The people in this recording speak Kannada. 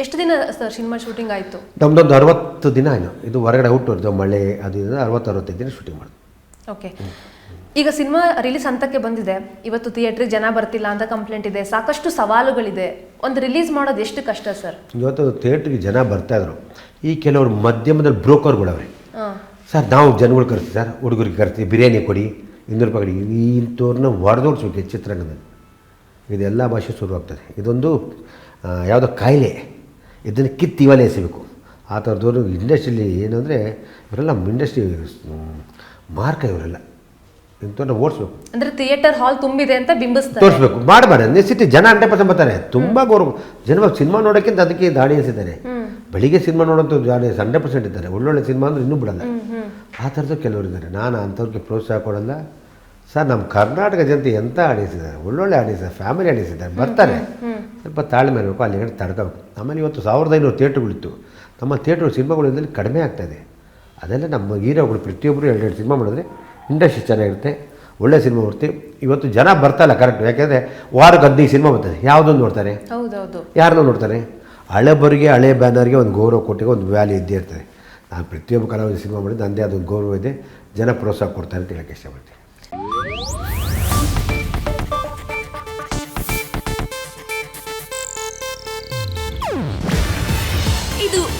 ಎಷ್ಟು ದಿನ ಸರ್ ಸಿನಿಮಾ ಶೂಟಿಂಗ್ ಆಯಿತು? ನಮ್ದೊಂದು ಅರವತ್ತು ದಿನ ಆಯ್ತು. ಇದು ಹೊರಗಡೆ ಔಟ್ ಮಳೆ ಅದು ಇದು ಅರವತ್ತು ಅರವತ್ತೈದು ದಿನ ಶೂಟಿಂಗ್ ಮಾಡಿದ್ವಿ. ಓಕೆ ಈಗ ಸಿನಿಮಾ ರಿಲೀಸ್ ಹಂತಕ್ಕೆ ಬಂದಿದೆ. ಇವತ್ತು ಥಿಯೇಟ್ರಿಗೆ ಜನ ಬರ್ತಿಲ್ಲ ಅಂತ ಕಂಪ್ಲೇಂಟ್ ಇದೆ. ಸಾಕಷ್ಟು ಸವಾಲುಗಳಿದೆ. ಒಂದು ರಿಲೀಸ್ ಮಾಡೋದು ಎಷ್ಟು ಕಷ್ಟ ಸರ್? ಇವತ್ತು ಥಿಯೇಟ್ರಿಗೆ ಜನ ಬರ್ತಾಯಿದ್ರು ಈ ಕೆಲವರು ಮಧ್ಯಮದಲ್ಲಿ ಬ್ರೋಕರ್ಗಳವ್ರೆ ಸರ್ ನಾವು ಜನಗಳು ಕರ್ತೀವಿ ಸರ್. ಹುಡುಗರಿಗೆ ಕರ್ತೀವಿ ಬಿರಿಯಾನಿ ಕೊಡಿ ಇನ್ನೂರು ರೂಪಾಯಿ ಕೊಡಿ. ಇಂಥವ್ರನ್ನ ಹೊಡೆದೋಡ್ಸ್ಬೇಕು ಚಿತ್ರರಂಗದಲ್ಲಿ. ಇದೆಲ್ಲ ಭಾಷೆ ಶುರುವಾಗ್ತದೆ. ಇದೊಂದು ಯಾವುದೋ ಕಾಯಿಲೆ. ಇದನ್ನು ಕಿತ್ತು ಇವಾಗಲೇ ಎಸಿಬೇಕು. ಆ ಥರದವರು ಇಂಡಸ್ಟ್ರಿಲಿ ಏನಂದರೆ ಇವರೆಲ್ಲ ಇಂಡಸ್ಟ್ರಿ ಮಾರ್ಕ ಇವರೆಲ್ಲ. ಇಂಥವ್ರನ್ನ ಓಡಿಸ್ಬೇಕು. ಅಂದರೆ ಥಿಯೇಟರ್ ಹಾಲ್ ತುಂಬಿದೆ ಅಂತ ಬಿಂಬಿಸ್ತಾರೆ. ತೋರಿಸ್ಬೇಕು. ಮಾಡಬಾರ್ದು. ಸಿಟಿ ಜನ ಹಂಡ್ರೆಡ್ ಪರ್ಸೆಂಟ್ ಬರ್ತಾರೆ. ತುಂಬ ಗೌರವ. ಜನ ಸಿನಿಮಾ ನೋಡೋಕ್ಕಿಂತ ಅದಕ್ಕೆ ದಾಳಿ ಎಸಿದ್ದಾರೆ ಬೆಳಿಗ್ಗೆ ಸಿನಿಮಾ ನೋಡೋಂಥ ಆಡಿಯನ್ಸ್ ಹಂಡ್ರೆಡ್ ಪರ್ಸೆಂಟ್ ಇದ್ದಾರೆ. ಒಳ್ಳೊಳ್ಳೆ ಸಿನಿಮಾ ಅಂದ್ರೆ ಇನ್ನೂ ಬಿಡಲ್ಲ. ಆ ಥರದ್ದು ಕೆಲವರು ಇದ್ದಾರೆ. ನಾನು ಅಂಥವ್ರಿಗೆ ಪ್ರೋತ್ಸಾಹ ಕೊಡಲ್ಲ. ಸರ್ ನಮ್ಮ ಕರ್ನಾಟಕ ಜನತೆ ಎಂಥ ಆಡಿಸಿದ್ದಾರೆ? ಒಳ್ಳೊಳ್ಳೆ ಆಡಿಸಿದ್ದಾರೆ. ಫ್ಯಾಮಿಲಿ ಆಡಿಸಿದ್ದಾರೆ. ಬರ್ತಾರೆ. ಸ್ವಲ್ಪ ತಾಳ್ಮೆ ಇರಬೇಕು ಅಲ್ಲಿ ಗಂಟೆ ತಡ್ಕೋಬೇಕು. ನಮ್ಮಲ್ಲಿ ಇವತ್ತು ಸಾವಿರದ ಐನೂರು ಥಿಯೇಟ್ರುಗಳಿತ್ತು. ನಮ್ಮ ಥಿಯೇಟ್ರ್ ಸಿನಿಮಾಗಳು ಇದರಲ್ಲಿ ಕಡಿಮೆ ಆಗ್ತಾಯಿದೆ ಅದೆಲ್ಲ ನಮ್ಮ ಹೀರೋಗಳು ಪ್ರತಿಯೊಬ್ಬರು ಎರಡೆರಡು ಸಿನಿಮಾ ಮಾಡಿದ್ರೆ ಇಂಡಸ್ಟ್ರಿ ಚೆನ್ನಾಗಿರುತ್ತೆ ಒಳ್ಳೆ ಸಿನಿಮಾ ಬರುತ್ತೆ. ಇವತ್ತು ಜನ ಬರ್ತಲ್ಲ ಕರೆಕ್ಟ್ ಯಾಕೆಂದರೆ ವಾರಕ್ಕೆ ಹದಿನೈದು ಸಿನಿಮಾ ಬರ್ತದೆ. ಯಾವುದೊಂದು ನೋಡ್ತಾರೆ? ಹೌದೌದು. ಯಾರನ್ನ ನೋಡ್ತಾರೆ. ಹಳೆಬರಿಗೆ ಹಳೆ ಬ್ಯಾನರ್ಗೆ ಒಂದು ಗೌರವ ಕೊಟ್ಟಿಗೆ ಒಂದು ವ್ಯಾಲ್ಯೂ ಇದ್ದೇ ಇರ್ತದೆ. ನಾನು ಪ್ರತಿಯೊಬ್ಬ ಕಲಾವಿದ ಸಿನಿಮಾ ಮಾಡಿದ್ದು ನನ್ನದೇ ಅದೊಂದು ಗೌರವ ಇದೆ. ಜನ ಪ್ರೋತ್ಸಾಹ ಕೊಡ್ತಾರೆ ಅಂತ ಹೇಳಕ್ಕೆ ಇಷ್ಟಪಡ್ತೀನಿ.